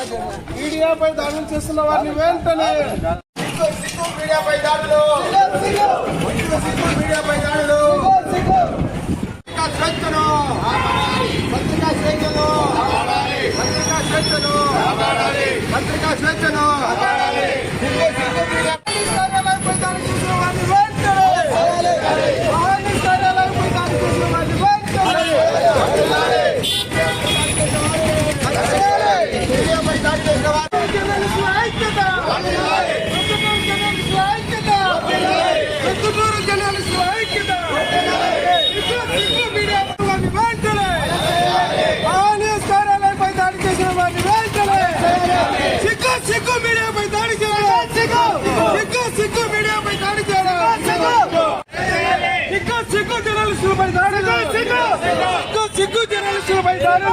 మీడియాపై దాడులు చేస్తున్న వారిని వెంటనే మీడియాపై దాడులు మీడియాపై దాడులు పత్రికా స్వేచ్ఛను పత్రికా స్వేచ్ఛను పత్రికా స్వేచ్ఛను పత్రికా స్వేచ్ఛను కార్యాలయంపై దాడి చేసిన వారిని వెంటనే మహానీ కార్యాలయంపై దాడి చేసిన వారిని వెంటనే మీడియాపై దాడి చేసిన వారిని జర్నలిస్టుల ఐక్యత జర్నలిస్టుల ఐక్యత ప్రొద్దుటూరు జర్నలిస్టుల ఐక్యత సిగ్గు మీడియా వారిని వెంటనే మహానీస్ కార్యాలయంపై దాడి చేసిన వారిని వెంటనే సిగ్గు సిగ్గు మీడియాపై దాడి చేయడం సిగ్గు సిగ్గు సిగ్గు మీడియాపై దాడి చేయడం సిగ్గు సిగ్గు జర్నలిస్టులపై దాడి సిగ్గు సిగ్గు సిగ్గు జర్నలిస్టులపై దాడి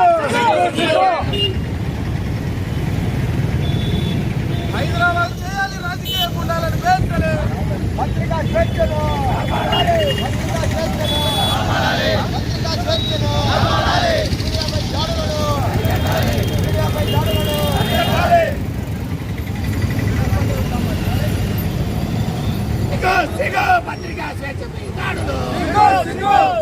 హైదరాబాద్ చేయాలి రాజకీయ గుండాలను వెంటనే పత్రికా స్వేచ్ఛను పత్రికా స్వేచ్ఛను పత్రికా స్వేచ్ఛను మీడియాపై దాడులను మీడియాపై దాడులను సిగ్గు సిగ్గు పత్రికా స్వేచ్ఛపై దాడులు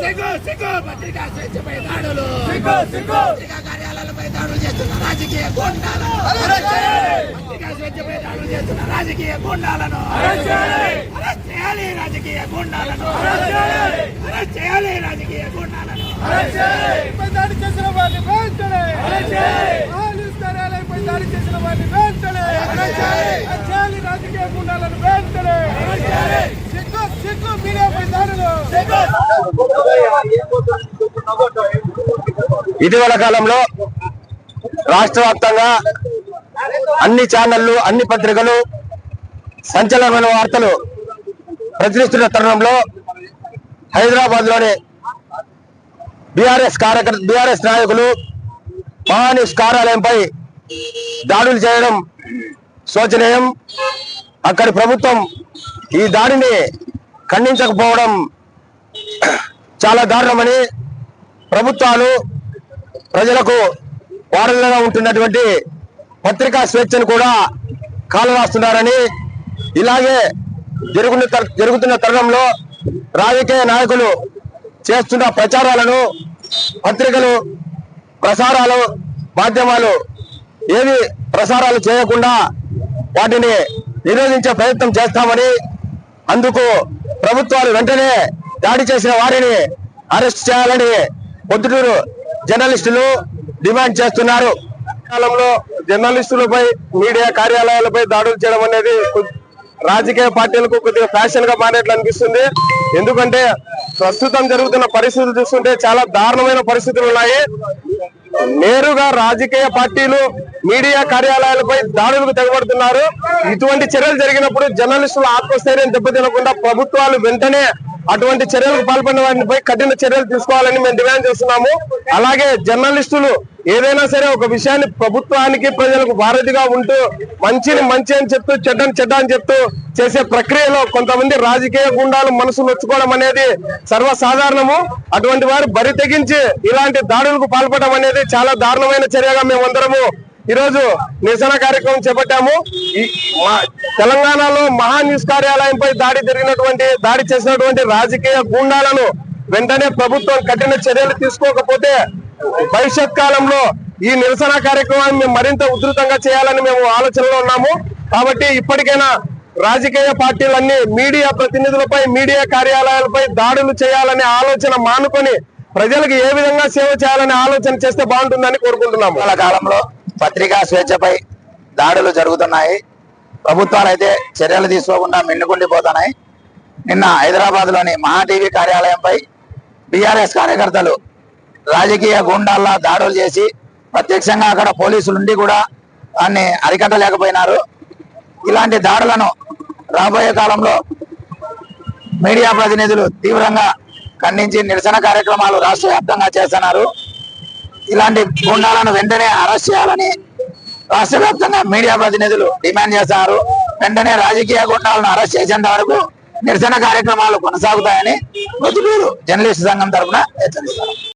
సిగ్గు సిగ్గు పత్రికా స్వేచ్ఛపై దాడులు పత్రికా కార్యాలయాలపై దాడులు చేస్తున్న రాజకీయ గుండాలను. పత్రికా స్వేచ్ఛపై దాడులు చేస్తున్న రాజకీయ గుండాలను. అరెస్ట్ చేయాలి. రాజకీయ గుండాలను. అరెస్ట్ చేయాలి. రాజకీయ గుండాలను. దాడి చేసిన వారిని వెంటనే పోలీస్ కార్యాలయంపై దాడి చేసిన వారిని వెంటనే చేయాలి రాజకీయ గుండాలను వెంటనే సిగ్గు సిగ్గు మీడియాపై దాడులు ఇటీవల కాలంలో రాష్ట్ర వ్యాప్తంగా అన్ని ఛానళ్ళు అన్ని పత్రికలు సంచలనమైన వార్తలు ప్రచురిస్తున్న తరుణంలో హైదరాబాద్లోని బీఆర్ఎస్ కార్యకర్త బీఆర్ఎస్ నాయకులు మహానీస్ కార్యాలయంపై దాడులు చేయడం శోచనీయం. అక్కడి ప్రభుత్వం ఈ దాడిని ఖండించకపోవడం చాలా దారుణమని ప్రభుత్వాలు ప్రజలకు వారలుగా ఉంటున్నటువంటి పత్రికా స్వేచ్ఛను కూడా కాలరాస్తున్నారని ఇలాగే జరుగుతున్న జరుగుతున్న తరుణంలో రాజకీయ నాయకులు చేస్తున్న ప్రచారాలను పత్రికలు ప్రసారాలు మాధ్యమాలు ఏవి ప్రసారాలు చేయకుండా వాటిని నిరోధించే ప్రయత్నం చేస్తామని అందుకు ప్రభుత్వాలు వెంటనే దాడి చేసిన వారిని అరెస్ట్ చేయాలని పొద్దుటూరు జర్నలిస్టులు డిమాండ్ చేస్తున్నారు. కాలంలో జర్నలిస్టులపై మీడియా కార్యాలయాలపై దాడులు చేయడం అనేది రాజకీయ పార్టీలకు కొద్దిగా ఫ్యాషన్గా మారేట్లు అనిపిస్తుంది. ఎందుకంటే ప్రస్తుతం జరుగుతున్న పరిస్థితులు చూస్తుంటే చాలా దారుణమైన పరిస్థితులు ఉన్నాయి. నేరుగా రాజకీయ పార్టీలు మీడియా కార్యాలయాలపై దాడులకు తెగబడుతున్నారు. ఇటువంటి చర్యలు జరిగినప్పుడు జర్నలిస్టుల ఆత్మస్థైర్యం దెబ్బతినకుండా ప్రభుత్వాలు వెంటనే అటువంటి చర్యలకు పాల్పడిన వారిపై కఠిన చర్యలు తీసుకోవాలని మేము డిమాండ్ చేస్తున్నాము. అలాగే జర్నలిస్టులు ఏదైనా సరే ఒక విషయాన్ని ప్రభుత్వానికి ప్రజలకు వారధిగా ఉంటూ మంచిని మంచి అని చెప్తూ చెడ్డని చెడ్డ అని చెప్తూ చేసే ప్రక్రియలో కొంతమంది రాజకీయ గుండాలు మనసు నొచ్చుకోవడం అనేది సర్వసాధారణము. అటువంటి వారు బరి తెగించి ఇలాంటి దాడులకు పాల్పడడం అనేది చాలా దారుణమైన చర్యగా మేమందరము ఈరోజు నిరసన కార్యక్రమం చేపట్టాము. మా- తెలంగాణలో మహా న్యూస్ కార్యాలయంపై దాడి జరిగినటువంటి దాడి చేసినటువంటి రాజకీయ గూండాలను వెంటనే ప్రభుత్వం కఠిన చర్యలు తీసుకోకపోతే భవిష్యత్ కాలంలో ఈ నిరసన కార్యక్రమాన్ని మేము మరింత ఉధృతంగా చేయాలని మేము ఆలోచనలో ఉన్నాము. కాబట్టి ఇప్పటికైనా రాజకీయ పార్టీలన్నీ మీడియా ప్రతినిధులపై మీడియా కార్యాలయాలపై దాడులు చేయాలనే ఆలోచన మానుకొని ప్రజలకు ఏ విధంగా సేవ చేయాలనే ఆలోచన చేస్తే బాగుంటుందని కోరుకుంటున్నాము. కాలంలో పత్రికా స్వేచ్ఛపై దాడులు జరుగుతున్నాయి. ప్రభుత్వాలు అయితే చర్యలు తీసుకోకుండా మిన్నుకుండిపోతున్నాయి. నిన్న హైదరాబాద్లోని మహాటీవీ మహా టీవీ కార్యాలయంపై బీఆర్ఎస్ కార్యకర్తలు రాజకీయ గుండాల్లా దాడులు చేసి ప్రత్యక్షంగా అక్కడ పోలీసులు ఉండి కూడా దాన్ని అరికట్టలేకపోయినారు. ఇలాంటి దాడులను రాబోయే కాలంలో మీడియా ప్రతినిధులు తీవ్రంగా ఖండించి నిరసన కార్యక్రమాలు రాష్ట్ర వ్యాప్తంగా చేస్తున్నారు. ఇలాంటి గుండాలను వెంటనే అరెస్ట్ చేయాలని రాష్ట్ర వ్యాప్తంగా మీడియా ప్రతినిధులు డిమాండ్ చేస్తున్నారు వెంటనే రాజకీయ గుండాలను అరెస్ట్ చేసేంత వరకు నిరసన కార్యక్రమాలు కొనసాగుతాయని ప్రొద్దుటూరు జర్నలిస్ట్ సంఘం తరఫున హెచ్చరిస్తారు.